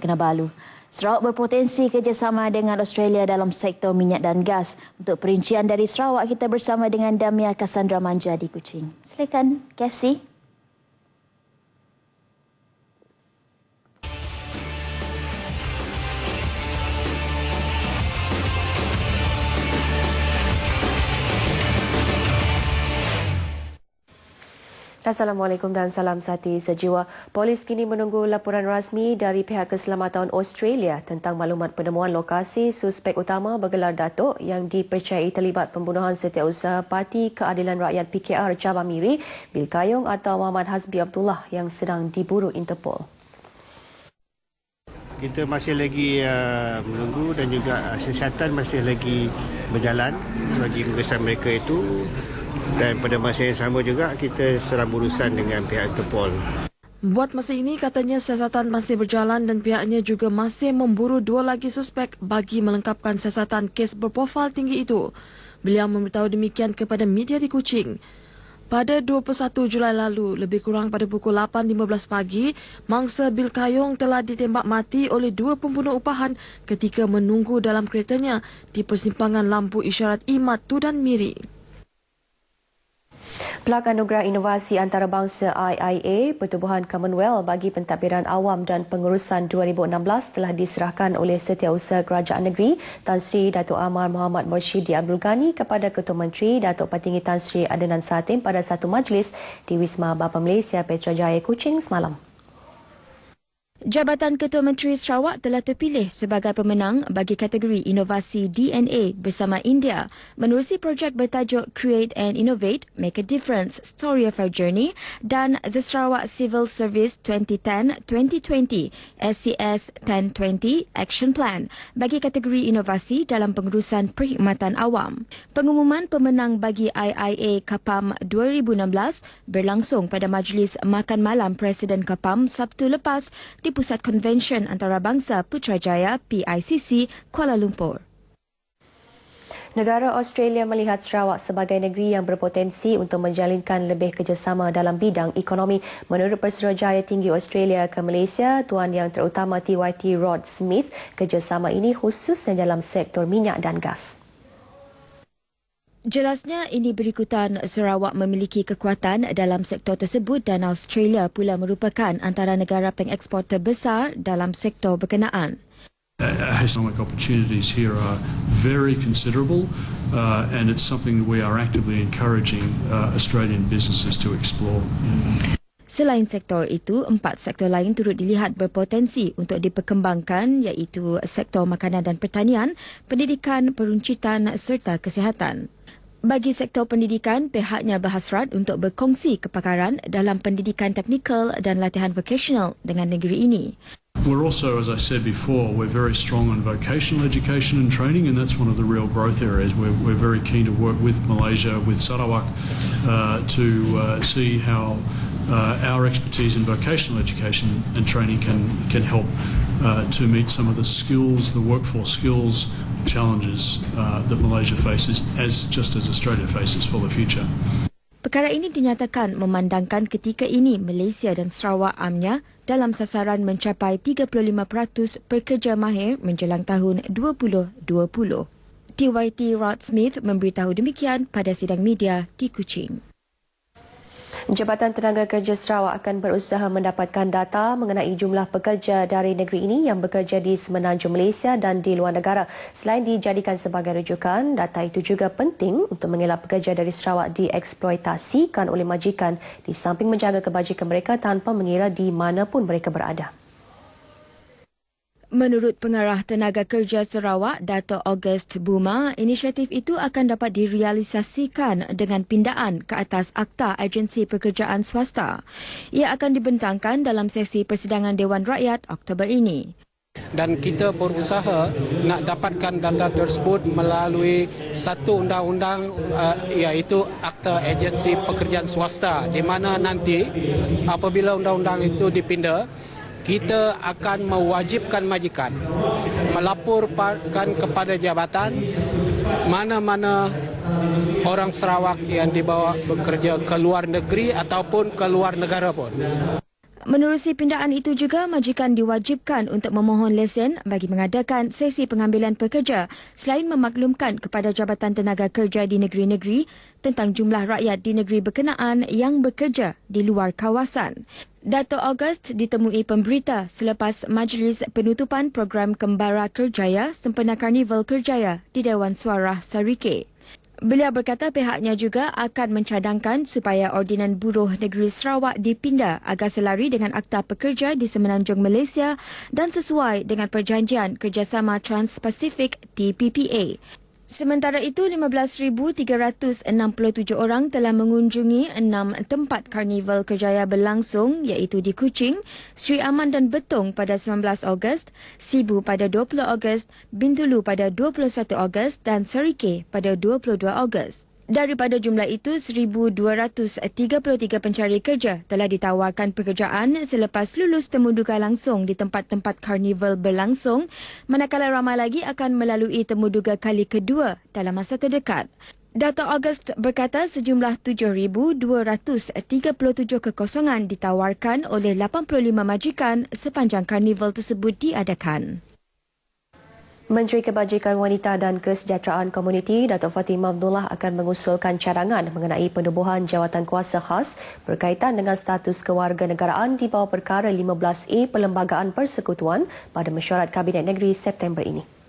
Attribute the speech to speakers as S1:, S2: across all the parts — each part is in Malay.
S1: Kinabalu. Sarawak berpotensi kerjasama dengan Australia dalam sektor minyak dan gas. Untuk perincian dari Sarawak, kita bersama dengan Damia Cassandra Manja di Kuching. Silakan, Cassie.
S2: Assalamualaikum dan salam sati sejiwa. Polis kini menunggu laporan rasmi dari pihak keselamatan Australia tentang maklumat penemuan lokasi suspek utama bergelar Datuk yang dipercayai terlibat pembunuhan setiausaha Parti Keadilan Rakyat PKR Cabang Miri, Bil Kayong atau Muhammad Hasbi Abdullah yang sedang diburu Interpol.
S3: Kita masih lagi uh, menunggu dan juga uh, siasatan masih lagi berjalan bagi pemeriksaan mereka itu dan pada masa yang sama juga kita sedang berurusan dengan pihak Interpol.
S4: Buat masa ini katanya siasatan masih berjalan dan pihaknya juga masih memburu dua lagi suspek bagi melengkapkan siasatan kes berprofil tinggi itu. Beliau memberitahu demikian kepada media di Kuching. Pada 21 Julai lalu, lebih kurang pada pukul 8.15 pagi, mangsa Bil Kayong telah ditembak mati oleh dua pembunuh upahan ketika menunggu dalam keretanya di persimpangan lampu isyarat Imat Tudan Miri.
S2: Pelak Anugerah Inovasi Antarabangsa IIA Pertubuhan Commonwealth bagi pentadbiran awam dan pengurusan 2016 telah diserahkan oleh Setiausaha Kerajaan Negeri Tan Sri Datuk Amar Muhammad Mursyidi Abdul Ghani kepada Ketua Menteri Datuk Patinggi Tan Sri Adenan Satim pada satu majlis di Wisma Bapa Malaysia Petra Jaya Kuching semalam.
S1: Jabatan Ketua Menteri Sarawak telah terpilih sebagai pemenang bagi kategori inovasi DNA bersama India menerusi projek bertajuk Create and Innovate, Make a Difference, Story of Our Journey dan The Sarawak Civil Service 2010-2020 SCS 1020 Action Plan bagi kategori inovasi dalam pengurusan perkhidmatan awam. Pengumuman pemenang bagi IIA Kapam 2016 berlangsung pada Majlis Makan Malam Presiden Kapam Sabtu lepas di Pusat Konvensyen Antarabangsa Putrajaya PICC Kuala Lumpur.
S2: Negara Australia melihat Sarawak sebagai negeri yang berpotensi untuk menjalinkan lebih kerjasama dalam bidang ekonomi. Menurut Pesuruhjaya Tinggi Australia ke Malaysia, Tuan Yang Terutama TYT Rod Smith, kerjasama ini khususnya dalam sektor minyak dan gas.
S1: Jelasnya ini berikutan Sarawak memiliki kekuatan dalam sektor tersebut dan Australia pula merupakan antara negara pengekspor terbesar dalam sektor berkenaan.
S5: Economic opportunities here are very considerable uh, and it's something we are actively encouraging uh, Australian businesses to explore.
S1: Selain sektor itu, empat sektor lain turut dilihat berpotensi untuk diperkembangkan iaitu sektor makanan dan pertanian, pendidikan, peruncitan serta kesihatan. Bagi sektor pendidikan, pihaknya berhasrat untuk berkongsi kepakaran dalam pendidikan teknikal dan latihan vocational dengan negeri ini.
S5: We're also, as I said before, we're very strong on vocational education and training, and that's one of the real growth areas. We're, we're very keen to work with Malaysia, with Sarawak, uh, to uh, see how uh, our expertise in vocational education and training can, can help uh, to meet some of the skills, the workforce skills challenges uh, that Malaysia faces, as just as Australia faces for the future.
S1: Perkara ini dinyatakan memandangkan ketika ini Malaysia dan Sarawak amnya dalam sasaran mencapai 35% pekerja mahir menjelang tahun 2020. TYT Rod Smith memberitahu demikian pada sidang media di Kuching.
S2: Jabatan Tenaga Kerja Sarawak akan berusaha mendapatkan data mengenai jumlah pekerja dari negeri ini yang bekerja di semenanjung Malaysia dan di luar negara. Selain dijadikan sebagai rujukan, data itu juga penting untuk mengelak pekerja dari Sarawak dieksploitasikan oleh majikan di samping menjaga kebajikan mereka tanpa mengira di mana pun mereka berada.
S1: Menurut Pengarah Tenaga Kerja Sarawak, Dato' August Buma, inisiatif itu akan dapat direalisasikan dengan pindaan ke atas Akta Agensi Pekerjaan Swasta. Ia akan dibentangkan dalam sesi persidangan Dewan Rakyat Oktober ini.
S6: Dan kita berusaha nak dapatkan data tersebut melalui satu undang-undang uh, iaitu Akta Agensi Pekerjaan Swasta di mana nanti apabila undang-undang itu dipindah kita akan mewajibkan majikan melaporkan kepada jabatan mana-mana orang Sarawak yang dibawa bekerja ke luar negeri ataupun ke luar negara pun.
S1: Menerusi pindaan itu juga, majikan diwajibkan untuk memohon lesen bagi mengadakan sesi pengambilan pekerja selain memaklumkan kepada Jabatan Tenaga Kerja di negeri-negeri tentang jumlah rakyat di negeri berkenaan yang bekerja di luar kawasan. Dato' August ditemui pemberita selepas majlis penutupan program Kembara Kerjaya sempena Karnival Kerjaya di Dewan Suara Sarike. Beliau berkata pihaknya juga akan mencadangkan supaya Ordinan Buruh Negeri Sarawak dipindah agar selari dengan Akta Pekerja di Semenanjung Malaysia dan sesuai dengan Perjanjian Kerjasama Trans-Pasifik TPPA. Sementara itu, 15,367 orang telah mengunjungi enam tempat karnival kerjaya berlangsung iaitu di Kuching, Sri Aman dan Betong pada 19 Ogos, Sibu pada 20 Ogos, Bintulu pada 21 Ogos dan Serike pada 22 Ogos. Daripada jumlah itu, 1,233 pencari kerja telah ditawarkan pekerjaan selepas lulus temuduga langsung di tempat-tempat karnival berlangsung, manakala ramai lagi akan melalui temuduga kali kedua dalam masa terdekat. Dato' August berkata sejumlah 7,237 kekosongan ditawarkan oleh 85 majikan sepanjang karnival tersebut diadakan.
S2: Menteri Kebajikan Wanita dan Kesejahteraan Komuniti Datuk Fatimah Abdullah akan mengusulkan cadangan mengenai penubuhan jawatan kuasa khas berkaitan dengan status kewarganegaraan di bawah perkara 15A Perlembagaan Persekutuan pada mesyuarat Kabinet Negeri September ini.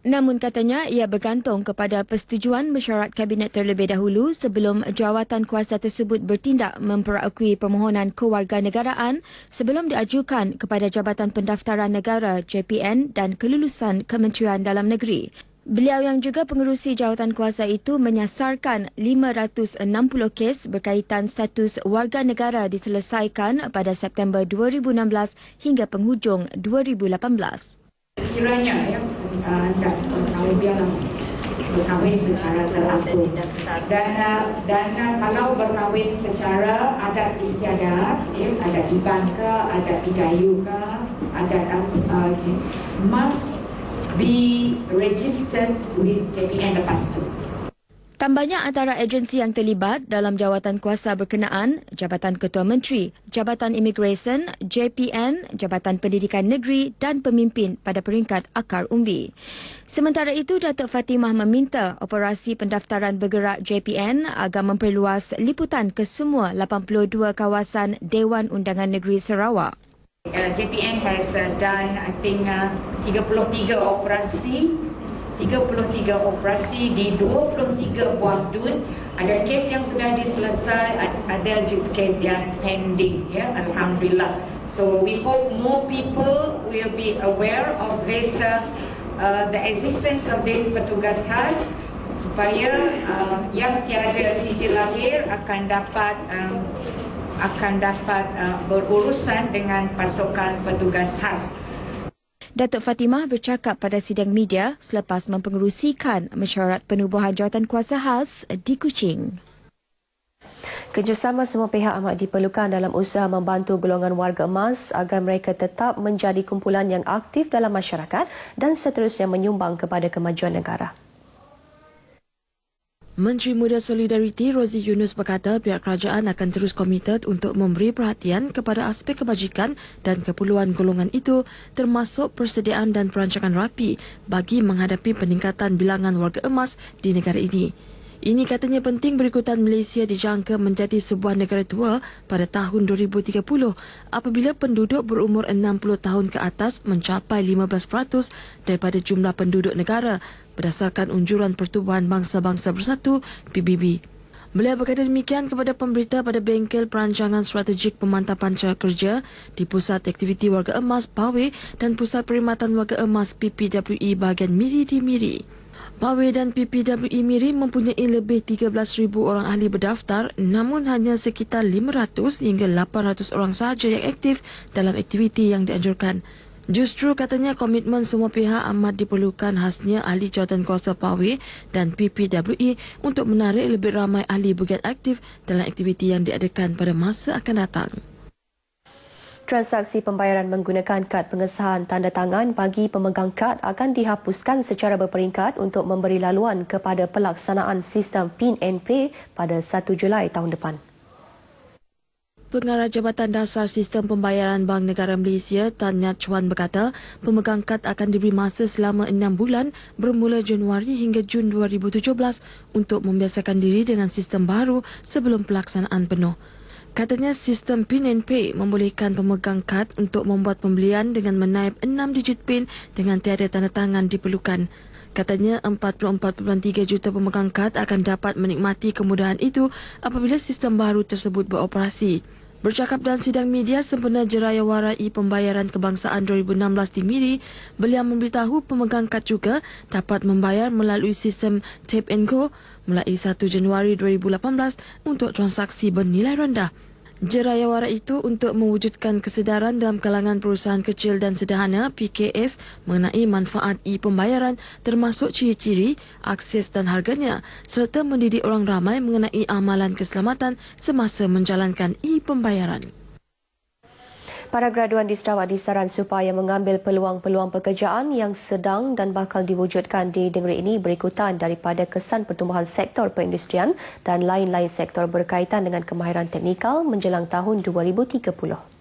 S1: Namun katanya ia bergantung kepada persetujuan mesyuarat kabinet terlebih dahulu sebelum jawatan kuasa tersebut bertindak memperakui permohonan kewarganegaraan sebelum diajukan kepada Jabatan Pendaftaran Negara JPN dan kelulusan Kementerian Dalam Negeri. Beliau yang juga pengerusi jawatan kuasa itu menyasarkan 560 kes berkaitan status warga negara diselesaikan pada September 2016 hingga penghujung 2018
S7: sekiranya ya anda berkahwin biarlah berkahwin secara teratur. Dan dan kalau berkahwin secara adat istiadat ya, ada iban ke ada idayu ke ada uh, okay, must be registered with JPN lepas tu
S1: Tambahnya antara agensi yang terlibat dalam jawatan kuasa berkenaan Jabatan Ketua Menteri, Jabatan Imigresen, JPN, Jabatan Pendidikan Negeri dan pemimpin pada peringkat akar umbi. Sementara itu, Datuk Fatimah meminta operasi pendaftaran bergerak JPN agar memperluas liputan ke semua 82 kawasan Dewan Undangan Negeri Sarawak.
S7: Uh, JPN has uh, done, I think, uh, 33 operasi 33 operasi di 23 buah dun. Ada kes yang sudah diselesai ada juga kes yang pending ya alhamdulillah. So we hope more people will be aware of this uh, uh, the existence of this petugas khas supaya uh, yang tiada sijil lahir akan dapat um, akan dapat uh, berurusan dengan pasukan petugas khas
S1: Datuk Fatimah bercakap pada sidang media selepas mempengerusikan mesyuarat penubuhan jawatan kuasa khas di Kuching.
S2: Kerjasama semua pihak amat diperlukan dalam usaha membantu golongan warga emas agar mereka tetap menjadi kumpulan yang aktif dalam masyarakat dan seterusnya menyumbang kepada kemajuan negara.
S4: Menteri Muda Solidariti Rozi Yunus berkata pihak kerajaan akan terus komited untuk memberi perhatian kepada aspek kebajikan dan keperluan golongan itu termasuk persediaan dan perancangan rapi bagi menghadapi peningkatan bilangan warga emas di negara ini. Ini katanya penting berikutan Malaysia dijangka menjadi sebuah negara tua pada tahun 2030 apabila penduduk berumur 60 tahun ke atas mencapai 15% daripada jumlah penduduk negara berdasarkan unjuran Pertubuhan Bangsa-Bangsa Bersatu PBB. Beliau berkata demikian kepada pemberita pada bengkel perancangan strategik pemantapan cara kerja di Pusat Aktiviti Warga Emas Pawe dan Pusat Perkhidmatan Warga Emas PPWE bahagian Miri di Miri. Pawe dan PPWE Miri mempunyai lebih 13,000 orang ahli berdaftar namun hanya sekitar 500 hingga 800 orang sahaja yang aktif dalam aktiviti yang dianjurkan. Justru katanya komitmen semua pihak amat diperlukan khasnya ahli jawatan kuasa PAWE dan PPWE untuk menarik lebih ramai ahli bagian aktif dalam aktiviti yang diadakan pada masa akan datang.
S2: Transaksi pembayaran menggunakan kad pengesahan tanda tangan bagi pemegang kad akan dihapuskan secara berperingkat untuk memberi laluan kepada pelaksanaan sistem PIN and Pay pada 1 Julai tahun depan.
S4: Pengarah Jabatan Dasar Sistem Pembayaran Bank Negara Malaysia, Tan Nyat Chuan berkata, pemegang kad akan diberi masa selama enam bulan bermula Januari hingga Jun 2017 untuk membiasakan diri dengan sistem baru sebelum pelaksanaan penuh. Katanya sistem PIN and Pay membolehkan pemegang kad untuk membuat pembelian dengan menaip enam digit PIN dengan tiada tanda tangan diperlukan. Katanya 44.3 juta pemegang kad akan dapat menikmati kemudahan itu apabila sistem baru tersebut beroperasi. Bercakap dalam sidang media sempena Jerayawara E-Pembayaran Kebangsaan 2016 di Miri, beliau memberitahu pemegang kad juga dapat membayar melalui sistem Tap and Go mulai 1 Januari 2018 untuk transaksi bernilai rendah. Jerayawara itu untuk mewujudkan kesedaran dalam kalangan perusahaan kecil dan sederhana PKS mengenai manfaat e-pembayaran termasuk ciri-ciri, akses dan harganya serta mendidik orang ramai mengenai amalan keselamatan semasa menjalankan e-pembayaran.
S2: Para graduan di Sarawak disaran supaya mengambil peluang-peluang pekerjaan yang sedang dan bakal diwujudkan di negeri ini berikutan daripada kesan pertumbuhan sektor perindustrian dan lain-lain sektor berkaitan dengan kemahiran teknikal menjelang tahun 2030.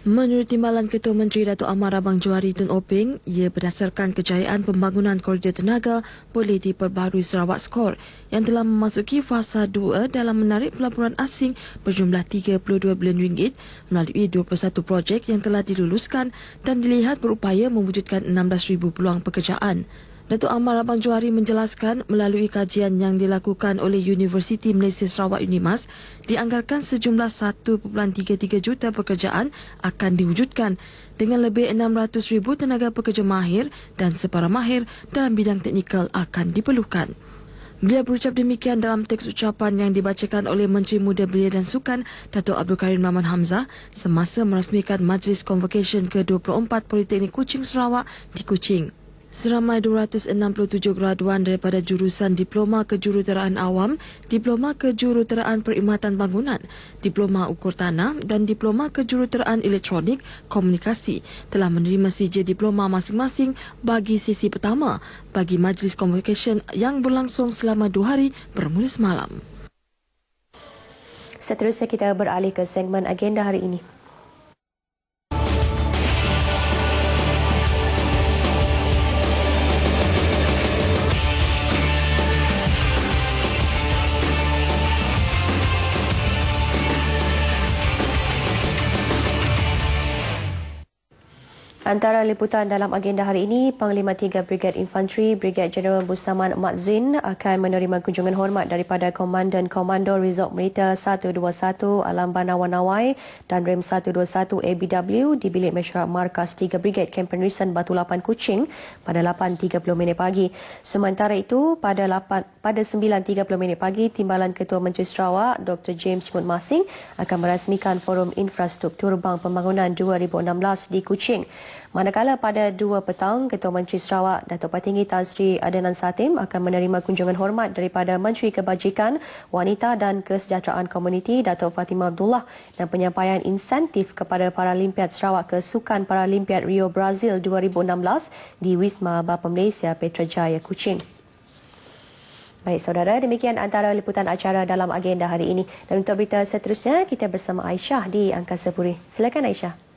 S4: Menurut Timbalan Ketua Menteri Datuk Amar Abang Johari Tun Oping, ia berdasarkan kejayaan pembangunan koridor tenaga boleh diperbaharui Sarawak Skor yang telah memasuki fasa 2 dalam menarik pelaburan asing berjumlah 32 bilion ringgit melalui 21 projek yang telah diluluskan dan dilihat berupaya mewujudkan 16,000 peluang pekerjaan. Datuk Amar Abang Johari menjelaskan melalui kajian yang dilakukan oleh Universiti Malaysia Sarawak UNIMAS dianggarkan sejumlah 1.33 juta pekerjaan akan diwujudkan dengan lebih 600,000 tenaga pekerja mahir dan separa mahir dalam bidang teknikal akan diperlukan. Beliau berucap demikian dalam teks ucapan yang dibacakan oleh Menteri Muda Belia dan Sukan Datuk Abdul Karim Rahman Hamzah semasa merasmikan Majlis Convocation ke-24 Politeknik Kuching Sarawak di Kuching. Seramai 267 graduan daripada jurusan Diploma Kejuruteraan Awam, Diploma Kejuruteraan Perkhidmatan Bangunan, Diploma Ukur Tanah dan Diploma Kejuruteraan Elektronik Komunikasi telah menerima CJ Diploma masing-masing bagi sesi pertama bagi Majlis Convocation yang berlangsung selama dua hari bermula semalam.
S2: Seterusnya kita beralih ke segmen agenda hari ini. Antara liputan dalam agenda hari ini, Panglima 3 Brigade Infantry Brigade General Bustaman Mat Zin akan menerima kunjungan hormat daripada Komandan Komando Resort Militer 121 Alam Bana Wanawai dan Rem 121 ABW di bilik mesyuarat Markas 3 Brigade Camp Penrisan Batu Lapan Kuching pada 8.30 minit pagi. Sementara itu, pada 8, pada 9.30 minit pagi, Timbalan Ketua Menteri Sarawak Dr. James Mut Masing akan merasmikan Forum Infrastruktur Bank Pembangunan 2016 di Kuching. Manakala pada 2 petang, Ketua Menteri Sarawak Datuk Patinggi Tan Sri Adenan Satim akan menerima kunjungan hormat daripada Menteri Kebajikan, Wanita dan Kesejahteraan Komuniti Datuk Fatimah Abdullah dan penyampaian insentif kepada Paralimpiad Sarawak ke Sukan Paralimpiad Rio Brazil 2016 di Wisma Bapa Malaysia Petrajaya Kuching. Baik saudara, demikian antara liputan acara dalam agenda hari ini. Dan untuk berita seterusnya, kita bersama Aisyah di Angkasa Puri. Silakan Aisyah.